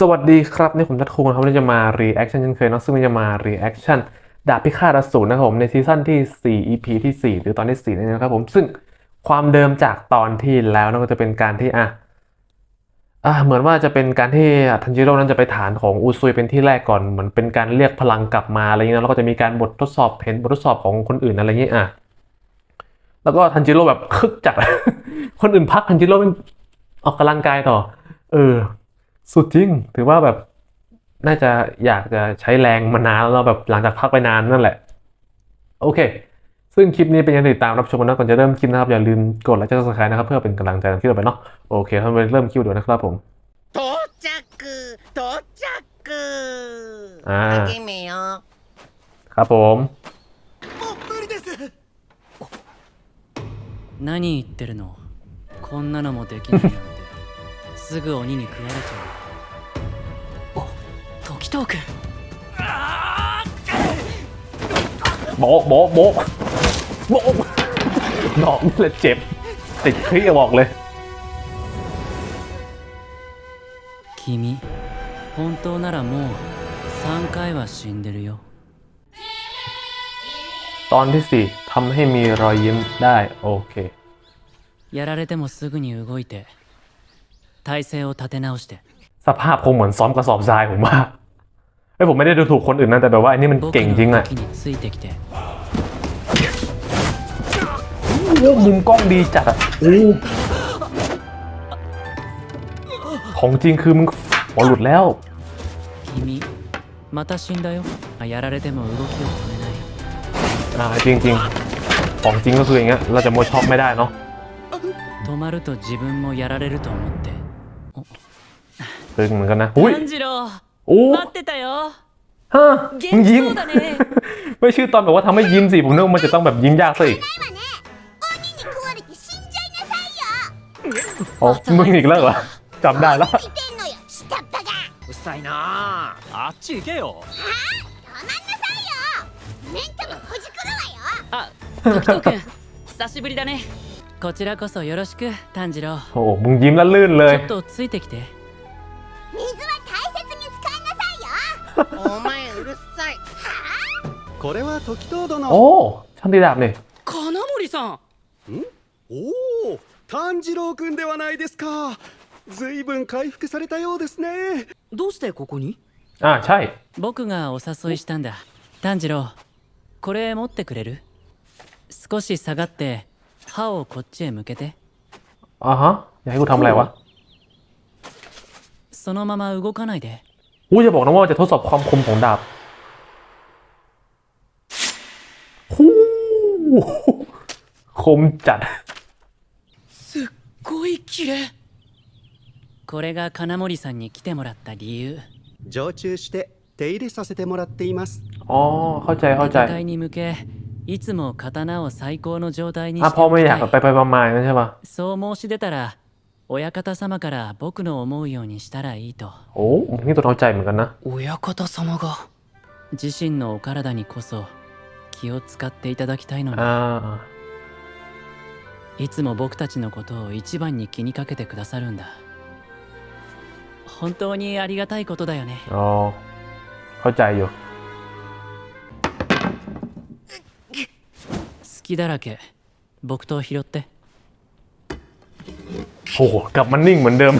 สวัสดีครับ นี่ผมนัทคุงนะครับวันนี้จะมา reaction เช่นเคยนะซึ่งวันจะมา reaction ดาบพิฆาตอสูรนะครับผมในซีซั่นที่ 4 EP ที่ 4 หรือตอนที่ 4 นั่นนะครับผมซึ่งความเดิมจากตอนที่แล้วนะก็จะเป็นการที่อะอะเหมือนว่าจะเป็นการที่ทันจิโร่นั้นจะไปฐานของอูซุยเป็นที่แรกก่อนเหมือนเป็นการเรียกพลังกลับมาอะไรเงี้ยแล้วก็จะมีการบททดสอบเห็นบททดสอบของคนอื่นอะไรเงี้ยอะแล้วก็ทันจิโร่แบบคึกจัดคนอื่นพักทันจิโร่เป็นออกกำลังกายต่อ เออ สุดจริง ถือว่าแบบน่าจะอยากจะใช้แรงมานานแล้วแบบหลังจากพักไปนานนั่นแหละ โอเค ซึ่งคลิปนี้เป็นยังติดตามรับชมกันนะก่อนจะเริ่มคลิปนะครับ อย่าลืมกดไลค์และซับสไครต์นะครับ เพื่อเป็นกำลังใจในคลิปต่อไปเนาะโอเคทำไปเริ่มคลิปดูนะครับผม 到着到着 อ่า 励めよ ครับผม もう無理です何言ってるのこんなのもできないなんて すぐ鬼に食われちゃうお時藤君 โบะโบะโบะโบะดอกนี่แหละเจ็บ ติดคลิปบอกเลย 君本当ならもう3回は死んでるよ ตอนที่สี่ทำให้มีรอยยิ้มได้โอเค やられてもすぐに動いて 体勢を立て直して สภาพคงเหมือนซ้อมกระสอบทรายผมว่าเฮ้ยผมไม่ได้ดูถูกคนอื่นนะแต่แบบว่าอันนี้มัน 僕 เก่งจริง の อะ 時についてきて โอ้มุมกล้องดีจัดอะโอ้ของจริงคือมึงหัวหลุดแล้ว 君また死んだよあやられても動きを止めない อ่าจริงจริงๆของจริงก็คืออย่างเงี้ยเราจะโมช็อกไม่ได้เนาะ 止まると自分もやられると思っ て ตึงเหมือนกันนะอุ้ย 炭治郎 โอ้ 待ってたよ ฮะมึง 元気 ยิ้ม そうだね ไม่ชื่อตอนแบบว่าทำให้ยิ้มสิผมนึกว่ามันจะต้องแบบยิ้มยากสิ 鬼に食われて死んじゃいなさいよ โอ้มึงอีกแล้วเหรอจำได้แล้ว 見てんのよ下っ端がうるさいなああっち行けよ止まんなさいよメンタもほじくるわよあ時藤君久しぶりだねこちらこそよろしく炭治郎 โอ้มึงยิ้มแล้วลื่นเล ち ย ょっとついてきて 水は大切に使いなさいよお前うるさいこれは時藤殿 โอ้ช่างตีดาบเนี่ย 金森さんおお炭治郎くんではないですかずいぶん回復されたようですねどうしてここに อ่าใช่ 僕がお誘いしたんだ炭治郎これ持ってくれる少し下がって歯をこっちへ向けて อ่าฮะอยากให้กูทำอะไรวะ そのまま動かないで กูจะบอกนะว่าจะทดสอบความคมของดาบฮู้คมจัด すっごい綺麗これが金森さんに来てもらった理由常駐して手入れさせてもらっています อ๋อเข้าใจเข้าใจ 戦いに向けいつも刀を最高の状態に อ่ะ して พอ お ไม่ き อยาก たい ไปไปมาๆนั่นใช่ปะ そう申し出たら 親方様から僕の思うようにしたらいいと โอ้มึงนี่ตัวเข้าใจเหมือนกันนะ 親方様が自身のお体にこそ気を使っていただきたいのに อ่า いつも僕たちのことを一番に気にかけてくださるんだ本当にありがたいことだよね อ๋อเข้าใจอยู่ 好きだらけ木刀拾って โอ้โหกลับมานิ่งเหมือนเดิม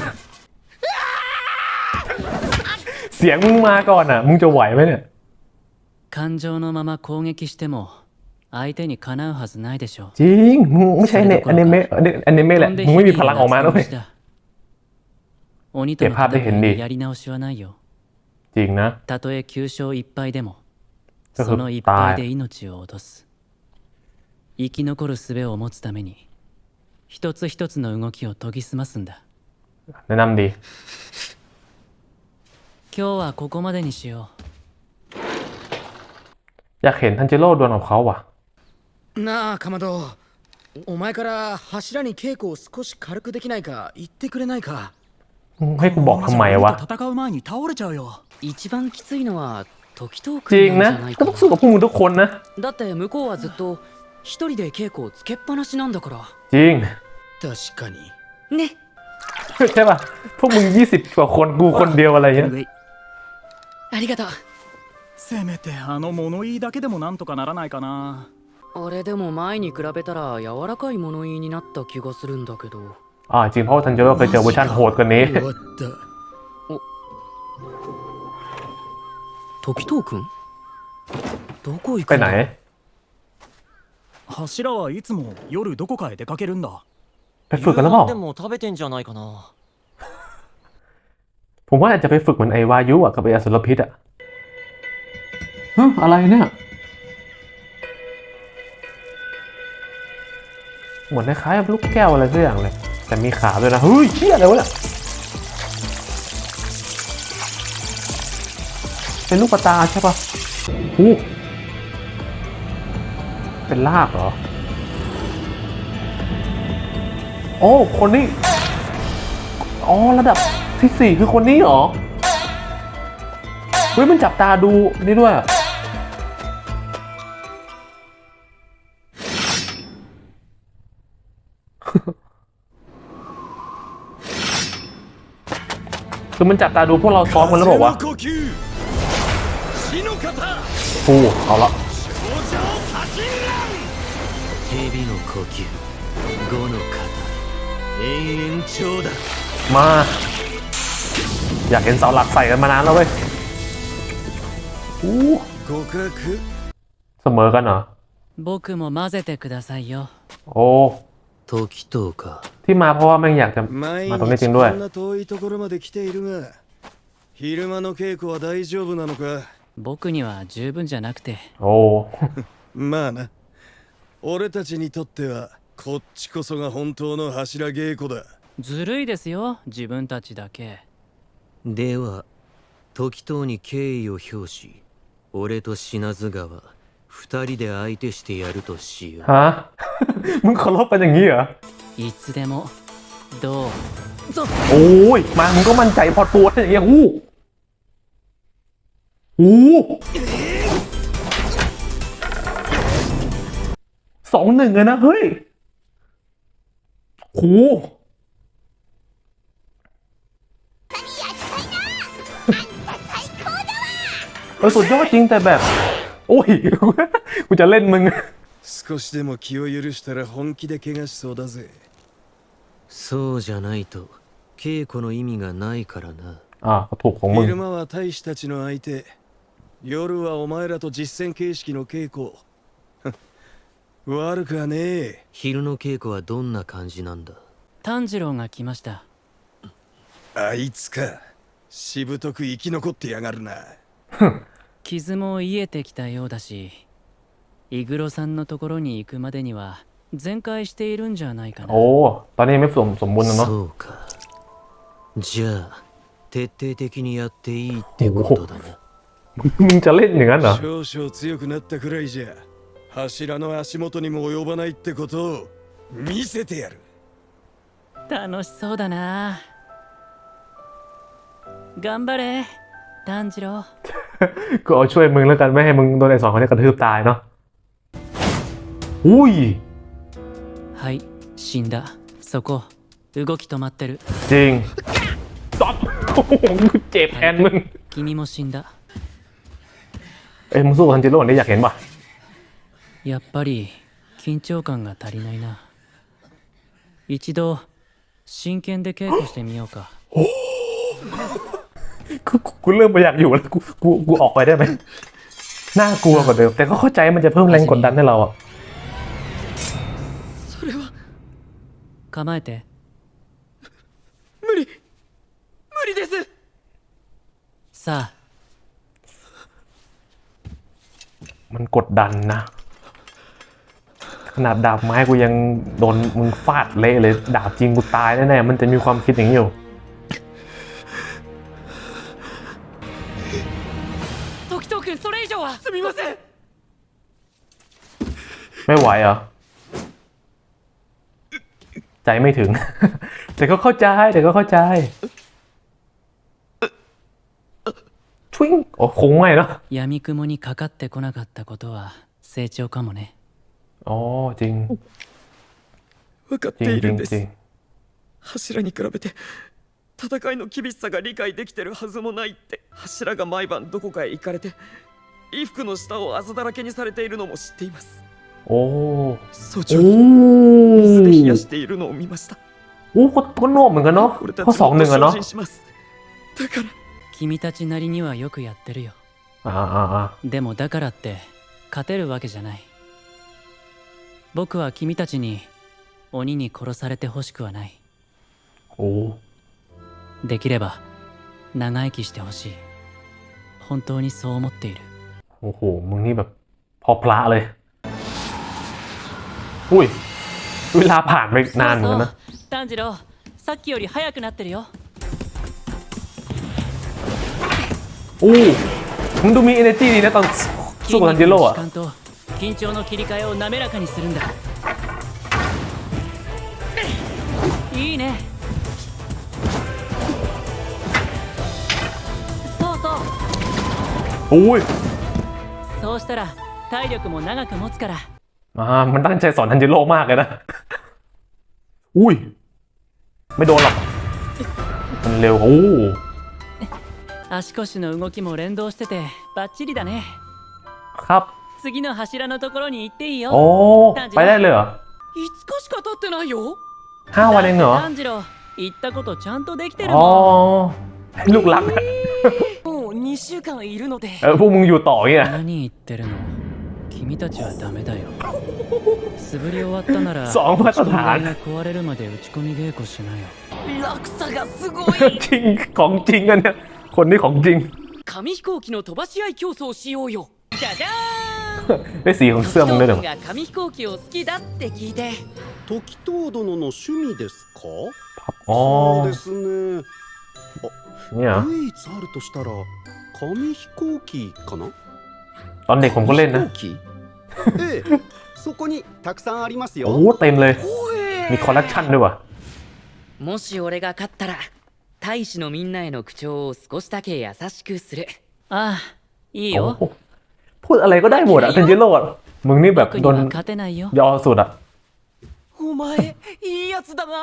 เสียงมึงมาก่อนอ่ะ มึงจะไหวไหมเนี่ย 感情のまま攻撃しても相手にかなうはずないでしょ จริง มึงไม่ใช่เนี่ยอนิเมะอนิเมะแหละ มึงไม่มีพลังออกมาแล้วเว้ย だ鬼とのเก็บภาพได้เห็นดิ 戦いにやり直しはないよ จริงนะ たとえ9勝1敗でもそうその1敗で命を落とす生き残る術を持つために 一つ一つの動きを研ぎ澄ますんだ แนะนำดี 今日はここまでにしよ อยากเห็นทันจิโร่ดวลกับเขาว่ะ なあかまどお前から柱に稽古を少し軽くできないか言ってくれないか มึงให้กูบอกทำไมวะ 戦う前に倒れちゃうよう一番きついのは時藤 จริง 君なん นะ じゃない ก็ か ต้องสู้กับพวกมึงทุกคนนะ だって向こうはずっと 一人で稽古をつけっぱなしなんだから จริง 確かにね ใช่ป่ะ พวกมึงยี่สิบกว่าคนกูคนเดียวอะไรเงี้ย ウェイありがとうせめてあの物言いだけでもなんとかならないかなあれでも前に比べたら柔らかい物言いになった気がするんだけど อ่าจริงเพราะว่าทันเจโร่เคยเจอเวอร์ชันโหดกว่านี้ 終わった 時藤君どこ行 ไป くん ไหน だ 柱はいつも夜どこかへ出かけるんだ ไปฝึกกันหรือเปล่า でも食べてんじゃないかな ผมว่าอาจจะไปฝึกเหมือนไอ้วายุอ่ะกับไอ้อสุรพิษอ่ะฮะอะไรเนี่ย เหมือนคล้ายๆลูกแก้วอะไรสักอย่างเลย แต่มีขาด้วยนะ เฮ้ยเชี่ยอะไรวะเนี่ย เป็นลูกกระตาใช่ปะอู้ เป็นลากเหรอ โอ้ คนนี้ อ๋อ ระดับที่สี่คือคนนี้เหรอ เฮ้ย มันจับตาดูนี่ด้วย คือมันจับตาดูพวกเราซ้อมกันแล้วบอกว่าโอ้เอาละ 蛇の呼吸五の型永遠長だ มา อยากเห็นเสาหลักใส่กันมานานแล้วเว้ยอู้ 極悪 เสมอกันเหรอ 僕も混ぜてくださいよ โอ้ 時藤か ที่มาเพราะว่าแม่งอยากจะ 毎 มาตรงนี้จริ 日 งด้วย こんな遠いところまで来ているが昼間の稽古は大丈夫なのか僕には十分じゃなくて โอ้ まあな 俺たちにとってはこっちこそが本当の柱稽古だずるいですよ自分たちだけでは時藤に敬意を表し俺と品津川二人で相手してやるとしよう ฮะ มึงเคารพกันอย่างนี้เหรอ いつでもどうぞ โอ้ย มา มึงก็มั่นใจพอตัวอย่างเงี้ยอู้อู้ สองหนึ่งเลยนะ เฮ้ยโหเออสุดยอดจริงแต่แบบ โอ้ย กูจะเล่นมึง 少しでも気を許したら本気で怪我しそうだぜそうじゃないと稽古の意味がないからな อ่าก็ถูกของมึง 昼間は大使たちの相手夜はお前らと実戦形式の稽古 悪くはねえ。昼の稽古はどんな感じなんだ？炭治郎が来ました。あいつか。しぶとく生き残ってやがるな。傷も癒えてきたようだしイグロさんのところに行くまでには全開しているんじゃないかな。おお大変めそそんぼんな。そうか。じゃあ徹底的にやっていいってことだな。み んな。少々強くなったくらいじゃ。柱の足元にも及ばないってことを見せてやる楽しそうだな頑張れ炭治郎 ก็เอาช่วยมึงแล้วกันไม่ให้มึงโดนไอ้สองคนนี้กระทืบตายเนาะอุ้ย はい死んだそこ動き止まってる จริงตอบโอ้โหกูเจ็บแทนมึง 君も死んだ เอ้ยมึงสู้กับทันจิโร่นี่อยากเห็นป่ะ やっぱり緊張感が足りないな一度真剣で稽古してみようか กูกูเริ่มไม่อยากอยู่แล้วกูกูกูออกไปได้ไหมน่ากลัวกว่าเดิม แต่ก็เข้าใจมันจะเพิ่มแรงกดดันให้เราอะ 構えて無理無理ですさあ มันกดดันนะ ขนาดดาบไม้กูยังโดนมึงฟาดเละเลย ดาบจริงกูตายแน่ๆมันจะมีความคิดอย่างนี้อยู่ 時藤君それ以上はすみません ไม่ไหวเหรอ ใจไม่ถึง แต่ก็เข้าใจแต่ก็เข้าใจชวิงโอ้คงไม่เนอะ 闇雲にかかってこなかったことは成長かもね อ๋อจริง 分かっ จริ て ง い จริ る ง んで จริง す 柱に比べて戦いの厳しさが理解できてるはずもないって柱が毎晩どこかへ行かれて衣服の下をあざだらけにされているのも知っています โอ้ 早 โอ้ 朝に水で冷やしているのを見ました โอ้ก็ก็โนมเหมือนกันเนาะ 俺た ข้อ ち สองหนึ่ง も อะ っと เนาะ 精進しますだから君たちなりにはよくやってるよ อ่าอ่าอ่า でもだからって勝てるわけじゃない 僕は君たちに鬼に殺されてほしくはない โอ้ できれば長生きしてほしい本当にそう思っている โอ้โห มึงนี่แบบพอพระเลย อุ้ย เวลาผ่านไปนานเหมือนกันนะ 炭治郎さっきより速くなってるよ อู้มึงดูมี energy ดีนะตอนสู้กับทันจิโร่อะ 筋肉の時間と 緊張の切り替えを滑らかにするんだいいねそうそう อุ้ย そうしたら体力も長く持つから อ่ามันตั้งใจสอนทันจิโร่มากเลยนะ อุ้ย ไม่โดนหรอก มันเร็ว โอ้ 足腰の動きも連動しててバッチリだね ครับ บ。 次の柱のところに行っていいよ โอ้ ไปได้เลยเหรอ 5日しか経ってないよ ห้าวันเองเหรอ 炭治郎言ったことちゃんとできてる อ๋อ もん ลูกรักอะ もう2週間いるので เออพวกมึงอยู่ต่อเนี่ย 何言ってるの君たちはダメだよ素振り終わったなら สองมาตรฐาน 打ち込み台が壊れるまで打ち込み稽古しなよ落差がすごい จริง ของจริงอันเนี่ย คนนี้ของจริง 紙飛行機の飛ばし合い競争しようよじゃじゃ ไ ด้สีของเสื้อมึงด้วยเหรอ が紙飛行機を好きだって聞いて時藤殿の趣味ですか อ๋อ そうですね เนี่ยเหรอ 唯一あるとしたら紙飛行機かな ตอนเด็กผมก็เล่นนะ 紙飛行機ええそこにたくさんあります โอ้ よ เต็มเลย มีคอลเลคชันด้วยว่ะ もし俺が勝ったら大使のみんなへの口調を少しだけ優しくするああいい โอ้ よ โห พูดอะไรก็ได้หมดอะทันจิโร่อะมึงนี่แบบ 僕に โดน は勝てないよ ยอสุดอะ お前いいやつだな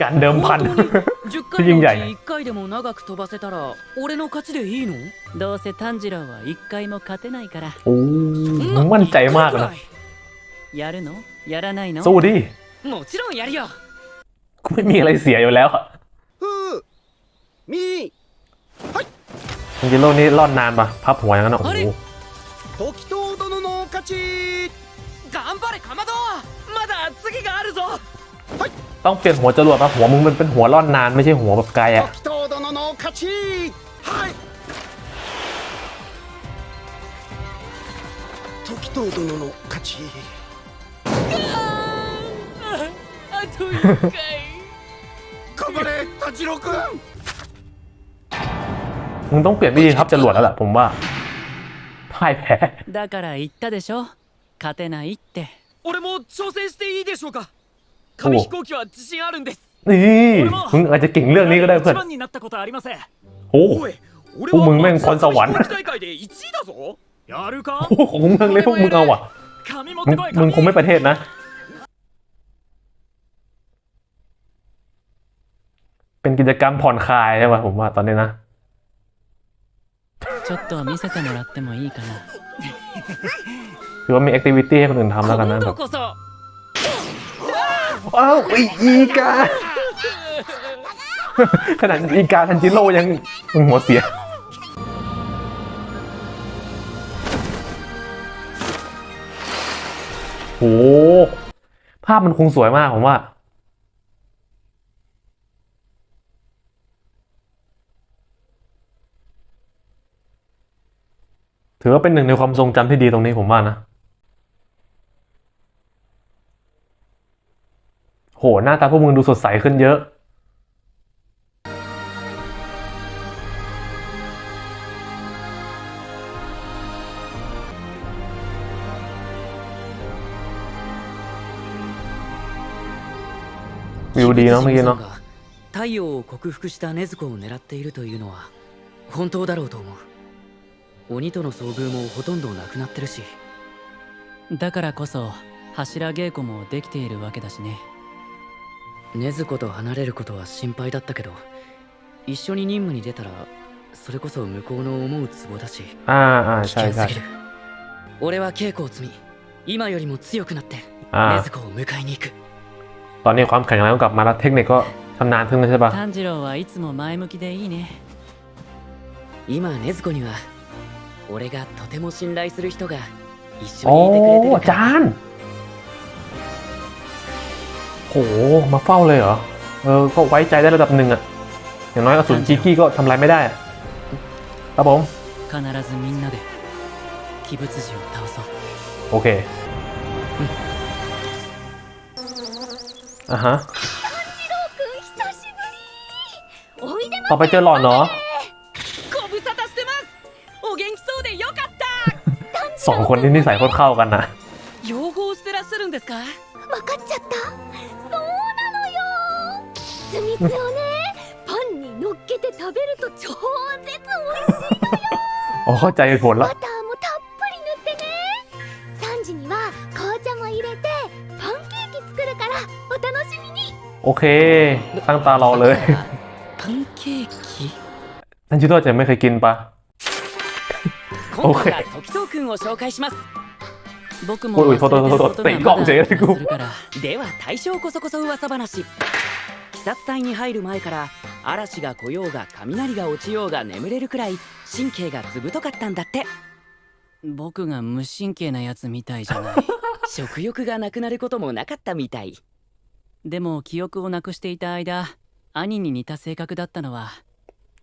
การเดิมพัน 10回のうち1回でも長く飛ばせたら俺の勝ちでいいのどうせ炭治郎は一回も勝てないから โอ้มึงมั่นใจมากนะ やるのやらないの สู้ดิ もちろんやるよ กูไม่มีอะไรเสียอยู่แล้วอะ ふ うみー ทันจิโร่นี่รอดนานปะพับหัวอย่างนั้นอะโอ้โห 時藤殿の勝ち頑張れかまどまだ次があるぞ ต้องเปลี่ยนหัวจรวดปะหัวมึงมันเป็นหัวรอดนานไม่ใช่หัวแบบไกลอะ 時藤殿の勝ちはい時藤殿の勝ちあと1回頑張れ田次郎君 มึงต้องเปลี่ยนวิธีทับจรวดแล้วแหละผมว่าพ่ายแพ้ だから言ったでしょ勝てないって俺も挑戦していいでしょうか紙飛行機は自信あるんです นี่มึงอาจจะเก่งเรื่องนี้ก็ได้เพื่อน 一番になったことはありません โอ้ おい俺おมึงแม่งพรสวรรค์ 紙飛行機大会で1位だぞやるか โหของเมืองเลยพวกมึงเอาอ่ะ 紙持っ มึ て ง こい มึง 紙 คงไม่ประเทศนะ เป็นกิจกรรมผ่อนคลายใช่ป่ะผมว่าตอนนี้นะ ちょっと見せてもらってもいいかな คือว่ามีแอคทิวิตี้ให้คนอื่นทำแล้วกันนะ 今 แบ 度 บ こそ อ้าวไอ้อีกา ขนาดอีกาทันจิโร่ยังมึงหัวเสีย โห ภาพมันคงสวยมากผมว่า ถือว่าเป็นหนึ่งในความทรงจำที่ดีตรงนี้ผมว่านะ โห หน้าตาพวกมึงดูสดใสขึ้นเยอะ วิวดีเนาะเมื่อกี้เนาะ 太陽を克服した禰豆子を狙っているというのは本当だろうと思う 鬼との遭遇もほとんどなくなってるしだからこそ柱稽古もできているわけだしね 禰豆子と離れることは心配だったけど一緒に任務に出たらそれこそ向こうの思うツボだし อ่าอ่า 危 ใช่ 険 ใช่ すぎる俺は稽古を積み今よりも強くなってああ禰豆子を迎えに行く ตอนนี้ความแข็งแรงก็กลับมาแล้วเทคนิคก็ชำนาญขึ้นแล้วใช่ปะ 炭治郎はいつも前向きでいいね今禰豆子には 俺がとても信頼する人が一緒 โอ้ にいてくれてる อา か จารย์โหมาเฝ้าเลยเหรอ เออ ก็ไว้ใจได้ระดับหนึ่งอะอย่างน้อยอสูรจิกี้ก็ทำลายไม่ได้อะครับผม 必ずみんなで鬼物児を倒そう โอเคอ่ะฮะ くん久しぶりおいで ต่อไปเจอหลอนเนาะ สองคนที่นิสัยโคตรเข้ากันนะ た養蜂してらっしゃるんですかわかっちゃったそうなのよ秘密をねパンに乗っけて食べると超絶美味しい อ๋อเข้าใจเหตุผลละ バターもたっぷり塗ってね3時には紅茶も入れてパンケーキ作るからお楽しみに โอเค ตั้งตารอเลย パンケーキ ท่านชิโร่จะไม่เคยกินปะ 今回は時藤 を紹介します。僕も忘れてることがまだ。から。では大正こそこそ噂話。鬼殺隊に入る前から嵐が来ようが雷が落ちようが眠れるくらい神経がずぶとかったんだって。僕が無神経なやつみたいじゃない。食欲がなくなることもなかったみたい。でも記憶をなくしていた間兄に似た性格だったのは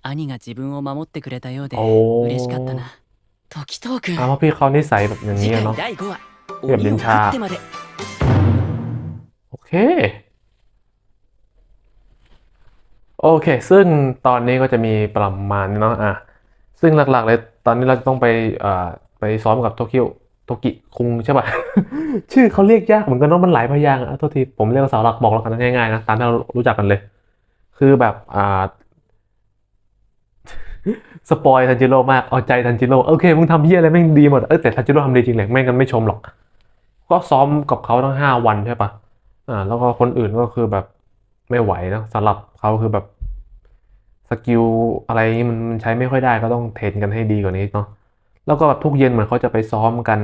兄が自分を守ってくれたようで嬉しかったな 時藤くん อ้าวเพราะพี่เขานิสัยแบบอย่างนี้ 次 อะ 回 เนาะ 第5話いや鬼を食ってまで โอเค โอเค ซึ่งตอนนี้ก็จะมีประมาณนี้เนาะอ่ะ ซึ่งหลักๆเลยตอนนี้เราจะต้องไปอ่าไปซ้อมกับโตเกียวโตกิคุงใช่ป่ะ ชื่อเขาเรียกยากเหมือนกันเนาะมันหลายพยางค์อะโทษทีผมเรียกว่าเสาหลักบอกแล้วกันง่ายๆนะตามที่เรารู้จักกันเลย คือแบบอ่า สปอยทันจิโร่มาก เอาใจทันจิโร่โอเคมึงทำเฮียอะไรแม่งดีหมด เออแต่ทันจิโร่ทำดีจริงแหละแม่งกันไม่ชมหรอก ก็ซ้อมกับเขาทั้งห้าวันใช่ปะอ่า แล้วก็คนอื่นก็คือแบบไม่ไหวนะสำหรับเขาคือแบบสกิลอะไรนี้มันใช้ไม่ค่อยได้ก็ต้องเทรนกันให้ดีกว่านี้เนาะแล้วก็แบบทุกเย็นเหมือนเขาจะไปซ้อมกัน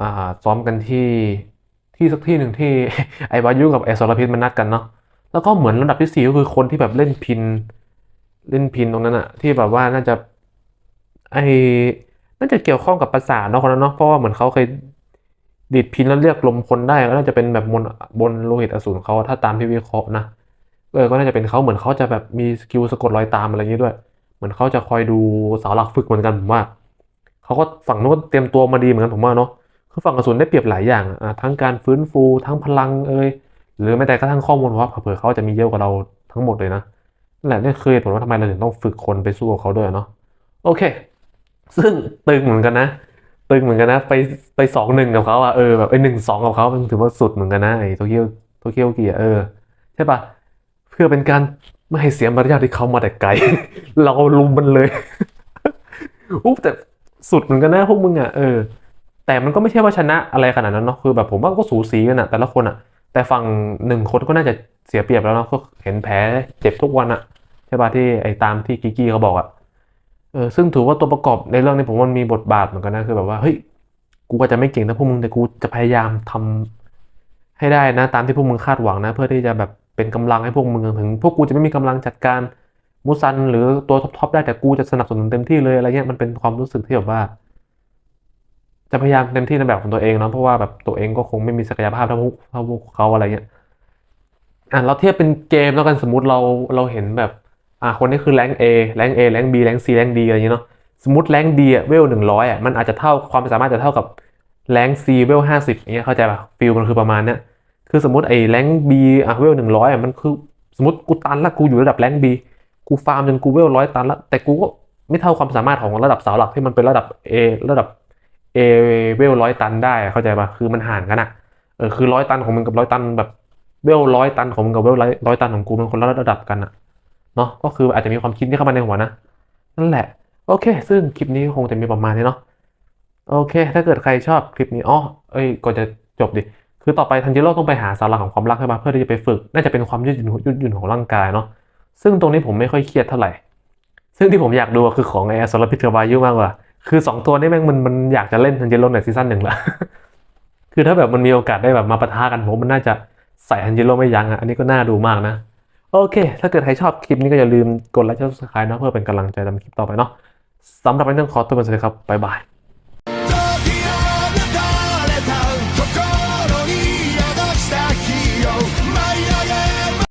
อ่า ซ้อมกันที่ที่สักที่หนึ่งที่ไอ้วายุกับไอ้สรพิษมันนัดกันเนาะแล้วก็เหมือนระดับที่สี่ก็คือคนที่แบบเล่นพิน เล่นพินตรงนั้นอะที่แบบว่าน่าจะไอ้น่าจะเกี่ยวข้องกับประสาทเนาะคนนั้นเนาะเพราะว่าเหมือนเขาเคยดีดพินแล้วเรียกลมคนได้ก็น่าจะเป็นแบบมนบนโลหิตอสูรเขาถ้าตามที่วิเคราะห์นะเออก็น่าจะเป็นเขาเหมือนเขาจะแบบมีสกิลสะกดรอยตามอะไรอย่างนี้ด้วย เหมือนเขาจะคอยดูเสาหลักฝึกเหมือนกันผมว่าเขาก็ฝั่งนู้นก็เตรียมตัวมาดีเหมือนกันผมว่าเนาะคือฝั่งอสูรได้เปรียบหลายอย่างอะทั้งการฟื้นฟูทั้งพลังเอ่ยหรือแม้แต่กระทั่งข้อมูลว่าเผื่อเขาจะมีเยอะกว่าเราทั้งหมดเลยนะ แหละนี่คือเหตุผลว่าทำไมเราถึงต้องฝึกคนไปสู้กับเขาด้วยเนาะโอเค ซึ่งตึงเหมือนกันนะ ตึงเหมือนกันนะ ไปไปสองหนึ่งกับเขาอะเออแบบไอหนึ่งสองกับเขามันถือว่าสุดเหมือนกันนะไอ้โตเกียวโตเกียวเกียเออใช่ปะเพื่อเป็นการไม่ให้เสียมารยาทที่เขามาแต่ไกล เราลุมมันเลยอุ๊บแต่สุดเหมือนกันนะพวกมึงอะเออแต่มันก็ไม่ใช่ว่าชนะอะไรขนาดนั้นเนาะคือแบบผมว่าก็สูสีกันอะแต่ละคนอะ แต่ฝั่งหนึ่งคนก็น่าจะเสียเปรียบแล้วเนาะก็เห็นแผลเจ็บทุกวันอะใช่ปะที่ไอ้ตามที่กิกกี้เขาบอกอะเออซึ่งถือว่าตัวประกอบในเรื่องนี้ผมว่ามันมีบทบาทเหมือนกันนะคือแบบว่าเฮ้ยกูก็จะไม่เก่งเท่พวกมึงแต่กูจะพยายามทำให้ได้นะ ตามที่พวกมึงคาดหวังนะ เพื่อที่จะแบบเป็นกำลังให้พวกมึงถึง พวกกูจะไม่มีกำลังจัดการมูซันหรือตัวท็อปๆได้แต่กูจะสนับสนุนเต็มที่เลยอะไรเงี้ยมันเป็นความรู้สึกที่แบบว่า จะพยายามเต็มที่ในแบบของตัวเองเนาะเพราะว่าแบบตัวเองก็คงไม่มีศักยภาพเท่าพวกเท่าพวกเขาอะไรเงี้ยอะเราเทียบเป็นเกมแล้วกันสมมติเราเราเห็นแบบอ่าคนนี้คือแรง A แรง A แรง B แรง C แรง D อะไรเงี้ยเนาะสมมติแรง D อะเวลหนึ่งร้อยอะมันอาจจะเท่าความสามารถจะเท่ากับแรง C เวลห้าสิบอย่างเงี้ยเข้าใจป่ะฟิลมันคือประมาณเนี้ยคือสมมติไอ้แรง B อะเวลหนึ่งร้อยอะมันคือสมมติกูตันละกูอยู่ระดับแรง B กูฟาร์มจนกูเวลร้อยตันละแต่กูก็ไม่เท่าความสามารถของระดับเสาหลักที่มันเป็นระดับ A ระดับ A เวลร้อยตันได้เข้าใจป่ะคือมันห่างกันอะเออคือร้อยตันของมึงกับร้อยตันแบบเวลร้อยตันของมึงกับเวลร้อยตันของกูมันคนละระดับกันอะเนาะก็คืออาจจะมีความคิดที่เข้ามาในหัวนะนั่นแหละโอเค ซึ่งคลิปนี้คงจะมีประมาณนี้เนาะโอเค ถ้าเกิดใครชอบคลิปนี้อ๋อเอ้ยก่อนจะจบดิคือต่อไปทันจิโร่ต้องไปหาสาระของความรักให้มาเพื่อที่จะไปฝึก น่าจะเป็นความยืดหยุ่นยืดหยุ่นของร่างกายเนาะซึ่งตรงนี้ผมไม่ค่อยเครียดเท่าไหร่ ซึ่งที่ผมอยากดูคือของไอสารพิษกับบายุมากกว่า คือสองตัวนี้แม่งมันมันอยากจะเล่นทันจิโร่ในซีซั่นหนึ่งละคือถ้าแบบมันมีโอกาสได้แบบมาปะทะกันผมมันน่าจะใส่ทันจิโร่ไม่ยั้งอะอันนี้ก็น่าดูมากนะ โอเค ถ้าเกิดใครชอบคลิปนี้ก็อย่าลืมกดไลค์กดซับสไครต์นะเพื่อเป็นกำลังใจทำคลิปต่อไปเนาะสำหรับวันนี้ต้องขอตัวไปสวัสดีครับบ๊ายบาย